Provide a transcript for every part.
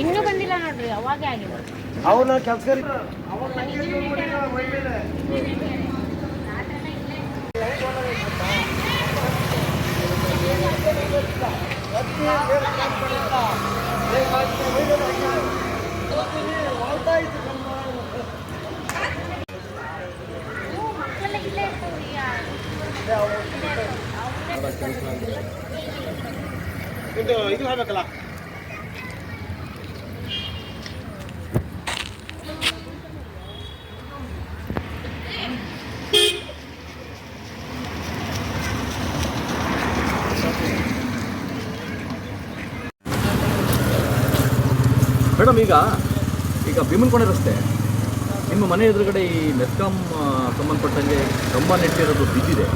ಇನ್ನೂ ಬಂದಿಲ್ಲ ನೋಡ್ರಿ ಅವಾಗೇ ಆಗಿದೆ. ಅವನ್ನ ಕೆಲ್ಸಗಾರಿ ಇದು ಮೇಡಮ್, ಈಗ ಈಗ ಭೀಮನ್ಕೊಣೆ ರಸ್ತೆ. ನಿಮ್ಮ ಮನೆ ಎದುರುಗಡೆ ಈ ಮೆಸ್ಕಾಂ ಸಂಬಂಧಪಟ್ಟಂಗೆ ಕಂಬ ನೆಟ್ಟಿರೋದು ಬಿದ್ದಿದೆ.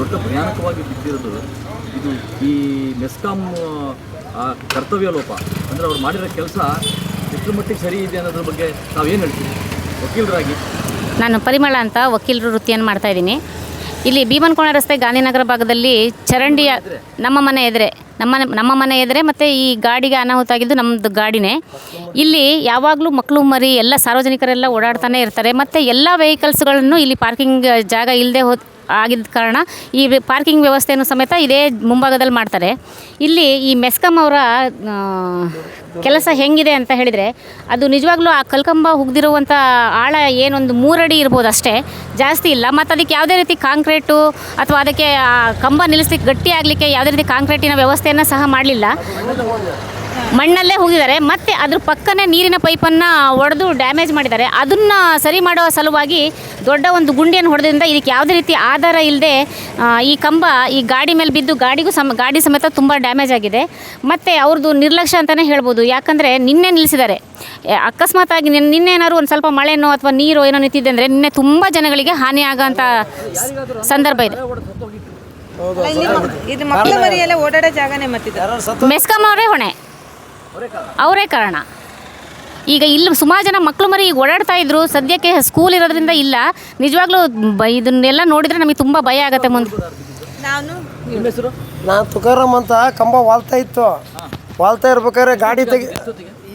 ದೊಡ್ಡ ಭಯಾನಕವಾಗಿ ಬಿದ್ದಿರೋದು ಇದು ಈ ಮೆಸ್ಕಾಂ ಕರ್ತವ್ಯ ಲೋಪ. ಅಂದರೆ ಅವ್ರು ಮಾಡಿರೋ ಕೆಲಸ ಎಷ್ಟು ಮಟ್ಟಿಗೆ ಸರಿ ಇದೆ ಅನ್ನೋದ್ರ ಬಗ್ಗೆ ನಾವೇನು ಹೇಳ್ತೀವಿ? ವಕೀಲರಾಗಿ. ನಾನು ಪರಿಮಳ ಅಂತ ವಕೀಲರು ವೃತ್ತಿಯನ್ನು ಮಾಡ್ತಾ ಇದ್ದೀನಿ. ಇಲ್ಲಿ ಭೀಮನ್ಕೋಣ ರಸ್ತೆ ಗಾಂಧಿನಗರ ಭಾಗದಲ್ಲಿ ಚರಂಡಿಯ ನಮ್ಮ ಮನೆ ಎದುರೆ. ನಮ್ಮ ನಮ್ಮ ಮನೆ ಎದುರೆ ಮತ್ತು ಈ ಗಾಡಿಗೆ ಅನಾಹುತ ಆಗಿದ್ದು ನಮ್ಮದು ಗಾಡಿನೇ. ಇಲ್ಲಿ ಯಾವಾಗಲೂ ಮಕ್ಕಳು ಮರಿ ಎಲ್ಲ ಸಾರ್ವಜನಿಕರೆಲ್ಲ ಓಡಾಡ್ತಾನೆ ಇರ್ತಾರೆ. ಮತ್ತು ಎಲ್ಲ ವೆಹಿಕಲ್ಸ್ಗಳನ್ನು ಇಲ್ಲಿ ಪಾರ್ಕಿಂಗ್ ಜಾಗ ಇಲ್ಲದೆ ಹೋ ಆಗಿದ್ದ ಕಾರಣ ಈ ಪಾರ್ಕಿಂಗ್ ವ್ಯವಸ್ಥೆಯನ್ನು ಸಮೇತ ಇದೇ ಮುಂಭಾಗದಲ್ಲಿ ಮಾಡ್ತಾರೆ. ಇಲ್ಲಿ ಈ ಮೆಸ್ಕಮ್ ಅವರ ಕೆಲಸ ಹೆಂಗಿದೆ ಅಂತ ಹೇಳಿದರೆ, ಅದು ನಿಜವಾಗ್ಲೂ ಆ ಕಲ್ಕಂಬ ಹುಗ್ದಿರುವಂಥ ಆಳ ಏನೊಂದು ಮೂರಡಿ ಇರ್ಬೋದು ಅಷ್ಟೇ. ಜಾಸ್ತಿ ಇಲ್ಲ. ಮತ್ತು ಅದಕ್ಕೆ ಯಾವುದೇ ರೀತಿ ಕಾಂಕ್ರೀಟು ಅಥವಾ ಅದಕ್ಕೆ ಆ ಕಂಬ ನಿಲ್ಲಿಸ್ಲಿಕ್ಕೆ ಗಟ್ಟಿ ಆಗಲಿಕ್ಕೆ ಯಾವುದೇ ರೀತಿ ಕಾಂಕ್ರೀಟಿನ ವ್ಯವಸ್ಥೆಯನ್ನು ಸಹ ಮಾಡಲಿಲ್ಲ. ಮಣ್ಣಲ್ಲೇ ಹೋಗಿದ್ದಾರೆ ಮತ್ತೆ ಅದ್ರ ಪಕ್ಕನೇ ನೀರಿನ ಪೈಪನ್ನು ಒಡೆದು ಡ್ಯಾಮೇಜ್ ಮಾಡಿದ್ದಾರೆ. ಅದನ್ನು ಸರಿ ಮಾಡೋ ಸಲುವಾಗಿ ದೊಡ್ಡ ಒಂದು ಗುಂಡಿಯನ್ನು ಹೊಡೆದ್ರಿಂದ ಇದಕ್ಕೆ ಯಾವುದೇ ರೀತಿ ಆಧಾರ ಇಲ್ಲದೆ ಈ ಕಂಬ ಈ ಗಾಡಿ ಮೇಲೆ ಬಿದ್ದು ಗಾಡಿಗೂ ಸಮ ಗಾಡಿ ಸಮೇತ ತುಂಬ ಡ್ಯಾಮೇಜ್ ಆಗಿದೆ. ಮತ್ತು ಅವ್ರದ್ದು ನಿರ್ಲಕ್ಷ್ಯ ಅಂತಲೇ ಹೇಳ್ಬೋದು. ಯಾಕಂದರೆ ನಿನ್ನೆ ನಿಲ್ಲಿಸಿದ್ದಾರೆ. ಅಕಸ್ಮಾತ್ ಅಕಸ್ಮಾತಾಗಿ ನಿನ್- ನಿನ್ನೆ ಏನಾದ್ರು ಒಂದು ಸ್ವಲ್ಪ ಮಳೆನೋ ಅಥವಾ ನೀರು ಏನೋ ನಿಂತಿದೆ ಅಂದರೆ ನಿನ್ನೆ ತುಂಬ ಜನಗಳಿಗೆ ಹಾನಿ ಆಗೋಂಥ ಸಂದರ್ಭ ಇದೆ. ಇದು ಮಕ್ಕಳ ಮರಿ ಎಲ್ಲ ಓಡಾಡೋ ಜಾಗನೇ ಮೆಸ್ಕಾಂ ಅವರೇ ಹೊಣೆ. ಅವರೇ ಕಾರಣ. ಈಗ ಇಲ್ಲಿ ಸುಮಾರು ಜನ ಮಕ್ಕಳು ಮರಿ ಈಗ ಓಡಾಡ್ತಾ ಇದ್ರು ಸದ್ಯಕ್ಕೆ ಸ್ಕೂಲ್ ಇರೋದ್ರಿಂದ ಇಲ್ಲ. ನಿಜವಾಗ್ಲೂ ಬ ಇದನ್ನೆಲ್ಲ ನೋಡಿದ್ರೆ ನಮಗೆ ತುಂಬ ಭಯ ಆಗುತ್ತೆ ಮುಂದೆ. ನಾನು? ನಿಮ್ಮ ಹೆಸರು? ನಾನು ತುಕಾರಾಮ್ ಅಂತ ಕಂಬ ವಾಲ್ತಾ ಇತ್ತು. ವಾಲ್ತಾ ಇರ್ಬೇಕಾದ್ರೆ ಗಾಡಿ ತೆಗಿ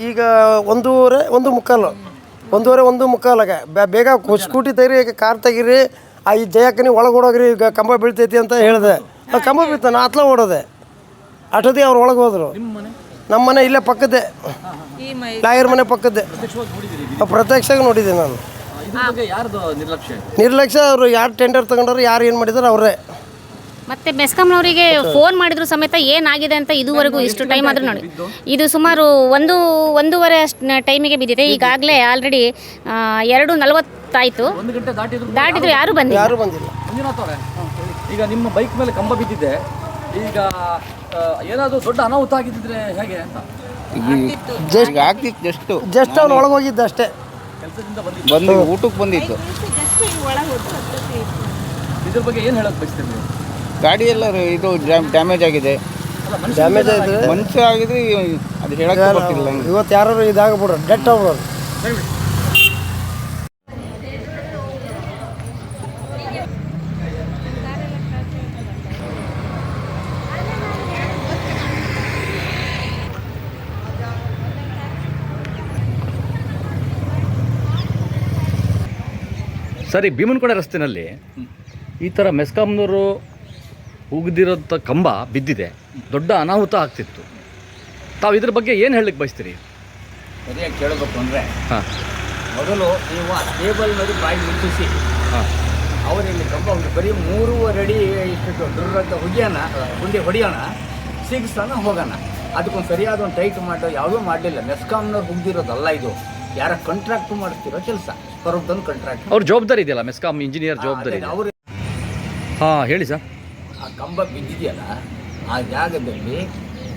ಈಗ ಒಂದೂವರೆ ಒಂದು ಮುಕ್ಕಾಲು. ಒಂದೂವರೆ ಒಂದು ಮುಕ್ಕಾಲಾಗ. ಬೇ- ಬೇಗ ಕು- ಸ್ಕೂಟಿ ಈಗ ಕಾರ್ ತೆಗಿರಿ. ಆ ಈ ಜಯಕ್ಕನಿ ಒಳಗೆ ಓಡೋಗ್ರಿ ಈಗ ಕಂಬ ಬೀಳ್ತೈತಿ ಅಂತ ಹೇಳಿದೆ. ಕಂಬ ಬೀಳ್ತಾನೆ ನಾ ಅತ್ಲ ಓಡೋದೆ. ಅಟೋದಿ ಅವ್ರು ಒಳಗೆ ಹೋದರು. ನಮ್ಮ ಮನೆ ಇಲ್ಲೇ ಪಕ್ಕದ್ದೆ. ಈ ಮೈ ಲಾಯರ್ ಮನೆ ಪಕ್ಕದ್ದೆ. ಪ್ರತ್ಯಕ್ಷ ನೋಡಿದ್ದೀನಿ ನಾನು. ಯಾರ್ದು ನಿರ್ಲಕ್ಷ್ಯ? ನಿರ್ಲಕ್ಷ್ಯ ಅವರು ಯಾರು ಟೆಂಡರ್ ತಗೊಂಡವ್ರು ಯಾರು ಏನು ಮಾಡಿದಾರೆ ಅವರೇ. ಮತ್ತೆ ಮೆಸ್ಕಾಂನವರಿಗೆ ಫೋನ್ ಮಾಡಿದ್ರು ಸಮೇತ ಏನಾಗಿದೆ ಅಂತ ಇದುವರೆಗೂ ಇಷ್ಟು ಟೈಮ್ ಆದರೂ ನೋಡಿ. ಇದು ಸುಮಾರು ಒಂದು ಒಂದೂವರೆ ಅಷ್ಟು ಟೈಮಿಗೆ ಬಿದ್ದಿದೆ. ಈಗಾಗಲೇ ಆಲ್ರೆಡಿ ಎರಡು ನಲವತ್ತಾಯಿತು. ಒಂದು ಗಂಟೆ ದಾಟಿದ್ರು ದಾಟಿದ್ರು ಯಾರೂ ಬಂದಿಲ್ಲ ಯಾರು ಬಂದಿಲ್ಲ. ಮಂಜುನಾಥ್ ಅವರೇ ಈಗ ನಿಮ್ಮ ಬೈಕ್ ಮೇಲೆ ಕಂಬ ಬಿದ್ದಿದೆ. ಈಗ ಏನಾದರೂ ದೊಡ್ಡ ಅನಾಹುತ ಆಗಿದ್ದಿದ್ರೆ ಹೇಗೆ ಅಂತ? ಜಸ್ಟ್ ಆಗ್ತಿತ್ತು ಜಸ್ಟ್. ಜಸ್ಟ್ ಅವ್ನು ಒಳಗೆ ಹೋಗಿದ್ದ ಅಷ್ಟೇ. ಕೆಲಸದಿಂದ ಬಂದಿದ್ದು? ಬಂದು ಊಟಕ್ಕೆ ಬಂದಿತ್ತು ಇದ್ರ ಬಗ್ಗೆ ಏನು ಹೇಳಕ್ ಬಯಸ್ತೀರಿ ನೀವು? ಗಾಡಿ ಎಲ್ಲ ಇದು ಡ್ಯಾಮೇಜ್ ಆಗಿದೆ. ಡ್ಯಾಮೇಜ್ ಆಗಿದೆ? ಮನುಷ್ಯ ಆಗಿದ್ರೆ ಅದು ಹೇಳಕ್ಕೆ ಬರ್ತಿಲ್ಲ ನಂಗೆ. ಇವತ್ತು ಯಾರು ಇದಾಗ್ಬಿಡ್ರಿ ಡೆಟ್ ಆಗ್ಬಿಡೋರು ಸರಿ ಭೀಮನಕೋಡೆ ರಸ್ತೆಯಲ್ಲಿ ಈ ಥರ ಮೆಸ್ಕಾಮ್ನವರು ಉಗಿದಿರೋಂಥ ಕಂಬ ಬಿದ್ದಿದೆ. ದೊಡ್ಡ ಅನಾಹುತ ಆಗ್ತಿತ್ತು. ತಾವು ಇದ್ರ ಬಗ್ಗೆ ಏನು ಹೇಳಲಿಕ್ಕೆ ಬಯಸ್ತೀರಿ? ಸರಿಯಾಗಿ ಕೇಳಬೇಕು ಅಂದರೆ ಹಾಂ. ಮೊದಲು ನೀವು ಆ ಟೇಬಲ್ನಲ್ಲಿ ಬಾಯಿ ನಿಂತಿಸಿ ಹಾಂ. ಅವರಲ್ಲಿ ಕಂಬ ಒಂದು ಬರೀ ಮೂರುವರೆ ಅಡಿ ಇಷ್ಟು ದೊಡ್ಡ ಹುಗಿಯೋಣ ಗುಂಡಿ ಹೊಡಿಯೋಣ ಸಿಗಿಸ್ತಾನ ಹೋಗೋಣ. ಅದಕ್ಕೊಂದು ಸರಿಯಾದ ಒಂದು ಟೈಟ್ ಮಾಡೋ ಯಾವುದೂ ಮಾಡಲಿಲ್ಲ. ಮೆಸ್ಕಾಮ್ನವ್ರು ಹುಗ್ದಿರೋದಲ್ಲ ಇದು. ಯಾರ ಕಾಂಟ್ರಾಕ್ಟ್ ಮಾಡ್ತಿರೋ ಕೆಲಸ. ಹೊರಗ್ದೊಂದು ಕಾಂಟ್ರಾಕ್ಟ್ ಅವ್ರ ಜವಾಬ್ದಾರಿ ಇದೆಯಲ್ಲ ಮೆಸ್ಕಾಂ ಇಂಜಿನಿಯರ್ ಜವಾಬ್ದಾರಿ ಇದೆ. ಅವರು ಹಾಂ ಹೇಳಿ ಸರ್. ಆ ಕಂಬ ಬಿದ್ದಿದೆಯಲ್ಲ ಆ ಜಾಗದಲ್ಲಿ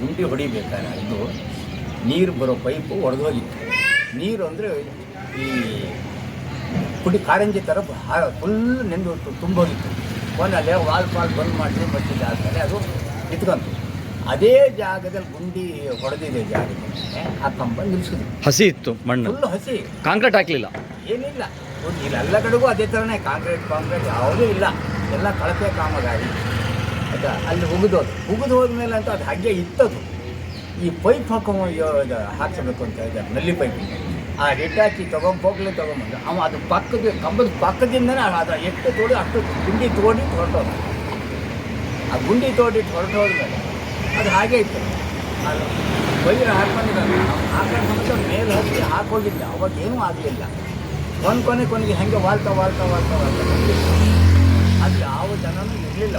ಗುಂಡಿ ಹೊಡಿಬೇಕಾದ್ರೆ ಇದು ನೀರು ಬರೋ ಪೈಪು ಒಡೆದೋಗಿತ್ತು. ನೀರು ಅಂದರೆ ಈ ಪುಡಿ ಕಾರಂಜಿ ಥರ ಫುಲ್ ನೆಂದು ತುಂಬೋಗಿತ್ತು. ಒಂದಲ್ಲೇ ವಾಲ್ ಪಾಲ್ ಬಂದ್ ಮಾಡಿ ಮತ್ತೆ ಅದು ನಿಂತ್ಕೊಂತು ಅದೇ ಜಾಗದಲ್ಲಿ ಗುಂಡಿ ಹೊಡೆದಿದೆ ಜಾಗ ಆ ಕಂಬ ನಿಲ್ಲಿಸಿದ್ರು ಹಸಿ ಇತ್ತು ಮಣ್ಣು. ಫುಲ್ ಹಸಿ. ಕಾಂಕ್ರೀಟ್ ಹಾಕಲಿಲ್ಲ. ಏನಿಲ್ಲ. ಒಂದು ಇಲ್ಲಿ ಎಲ್ಲ ಕಡೆಗೂ ಅದೇ ಥರನೇ ಕಾಂಕ್ರೀಟ್ ಕಾಂಕ್ರೀಟ್ ಯಾವುದೂ ಇಲ್ಲ. ಎಲ್ಲ ಕಳಪೆ ಕಾಮಗಾರಿ. ಆಯ್ತಾ? ಅಲ್ಲಿ ಉಗಿದೋದು. ಉಗಿದು ಹೋದ್ಮೇಲೆ ಅಂತ ಅದು ಹಾಗೆ ಇತ್ತದು. ಈ ಪೈಪ್ ಹಾಕೊಂಡು ಹಾಕ್ಸಬೇಕು ಅಂತ ಇದ್ದಾರೆ ನಲ್ಲಿ ಪೈಪ್. ಆ ಹಿಟ್ಟಾಕಿ ತೊಗೊಂಬೋಗ್ಲೇ ತೊಗೊಂಬಂದು. ಅವ ಅದು ಪಕ್ಕದ ಕಂಬದ ಪಕ್ಕದಿಂದನೇ ಅದು ಎಷ್ಟು ತೋಡಿ ಅಷ್ಟು ಗುಂಡಿ ತೋಡಿ ಹೊರಟೋದು. ಆ ಗುಂಡಿ ತೋಡಿ ಹೊರಟೋದ್ಮೇಲೆ ಅದು ಹಾಗೆ ಇತ್ತು. ಅದು ವೈರ್ ಹಾಕೊಂಡಿದ್ದಾನೆ ಹಾಕೊಂಡು ಸಮೇತ ಮೇಲೆ ಹತ್ತಿ ಹಾಕೋಗಿಲ್ಲ. ಅವಾಗ ಏನೂ ಆಗಲಿಲ್ಲ. ಒಂದು ಕೊನೆ ಕೊನೆಗೆ ಹಾಗೆ ವಾಳ್ತಾ ವಾಳ್ತಾ ವಾಳ್ತಾ ವಾಲ್ತಾ ಬಂದಿತ್ತು. ಅದು ಯಾವ ಜನನೂ ಇರಲಿಲ್ಲ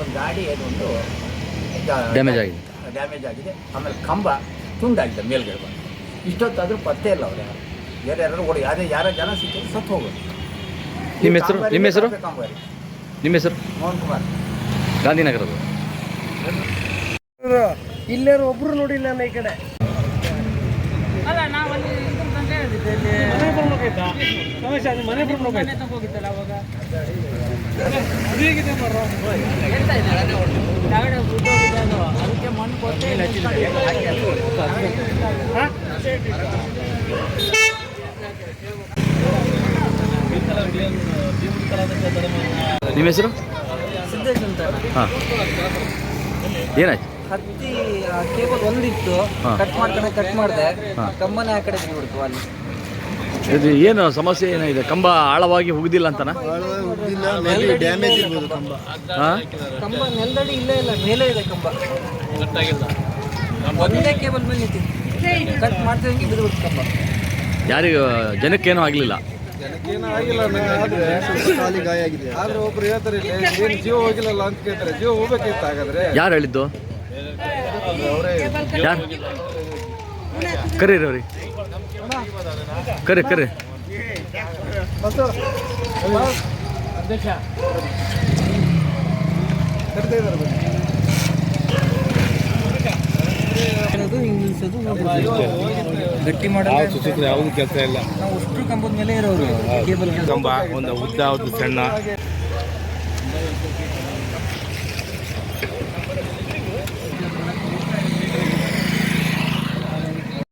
ಒಂದು ಗಾಡಿ ಏನೊಂದು ಡ್ಯಾಮೇಜ್ ಆಗಿದೆ. ಡ್ಯಾಮೇಜ್ ಆಗಿದೆ. ಆಮೇಲೆ ಕಂಬ ತುಂಡಾಗಿದೆ ಮೇಲ್ಗಡೆ ಬಂದು. ಇಷ್ಟೊತ್ತಾದರೂ ಪತ್ತೆ ಇಲ್ಲ ಅವ್ರು ಯಾರು. ಬೇರೆ ಯಾರು ಓಡಿ ಯಾರೇ ಯಾರ ಜನ ಸಿಕ್ಕಿದ್ರು ಸತ್ತು ಹೋಗೋದು ನಿಮ್ಮ ಹೆಸರು? ನಿಮ್ಮ ಹೆಸರು? ನಿಮ್ಮ ಹೆಸರು? ಮೋಹನ್ ಕುಮಾರ್. ಗಾಂಧಿನಗರದ ಇಲ್ಲೇರು ಒಬ್ರು ನೋಡಿಲ್ಲ ನಾನು ಈ ಕಡೆ. ನಿಮ್ಮ ಹೆಸರು? ಸಿದ್ದೇಶ್ ಅಂತ. ಹಾಂ. ಏನಾಯ್ತು? ಹತ್ತಿ ಕೇಬಲ್ ಒಂದಿತ್ತು. ಕಟ್ ಮಾಡ್ತಾನೆ ಕಟ್ ಮಾಡಿದೆ. ಕಂಬನೇ ಆ ಕಡೆ ಬಿಡ್ತು ಅಲ್ಲಿ. ಇದು ಏನು ಸಮಸ್ಯೆ ಏನಿದೆ ಕಂಬ ಆಳವಾಗಿ ಹೋಗುದಿಲ್ಲ ಅಂತನಾ? ಡ್ಯಾಮೇಜ್ ಇರ್ಬೋದು ಕಂಬ. ಹಾಂ? ಕಂಬ ನೆಲದಡಿ ಇಲ್ಲೇ ಇಲ್ಲ ಮೇಲೆ ಇದೆ ಕಂಬ. ಒಂದೇ ಕೇಬಲ್ ಮೇಲೆ ನಿಂತಿತ್ತು. ಕಟ್ ಮಾಡ್ತಿದಂಗೆ ಬಿದ್ದುಬಿಡ್ತು ಕಂಬ. ಯಾರಿಗೂ ಜನಕ್ಕೇನೂ ಆಗಲಿಲ್ಲ. ಏನೂ ಆಗಿಲ್ಲ ನನಗೆ ಆದ್ರೆ ಖಾಲಿ ಗಾಯ ಆಗಿದೆ. ಆದ್ರೆ ಒಬ್ರು ಹೇಳ್ತಾರೆ ಇಲ್ಲಿ, ಜೀವ ಹೋಗಿಲ್ಲಲ್ಲ ಅಂತ ಕೇಳ್ತಾರೆ. ಜೀವ ಹೋಗ್ಬೇಕಿತ್ತು ಹಾಗಾದ್ರೆ. ಯಾರು ಹೇಳಿದ್ದು? ಯಾರು? ಕರೀರಿ ರೀ ಕರಿ ಕರಿ. ಗಟ್ಟಿ ಮಾಡೋದು ಯಾವುದು ಕೆಲಸ ಇಲ್ಲ. ನಾವು ಅಷ್ಟು ಕಂಬದ ಮೇಲೆ ಇರೋರು. ಕೇಬಲ್ ಕಂಬ ಒಂದು ಉದ್ದ ಒಂದು ಸಣ್ಣ.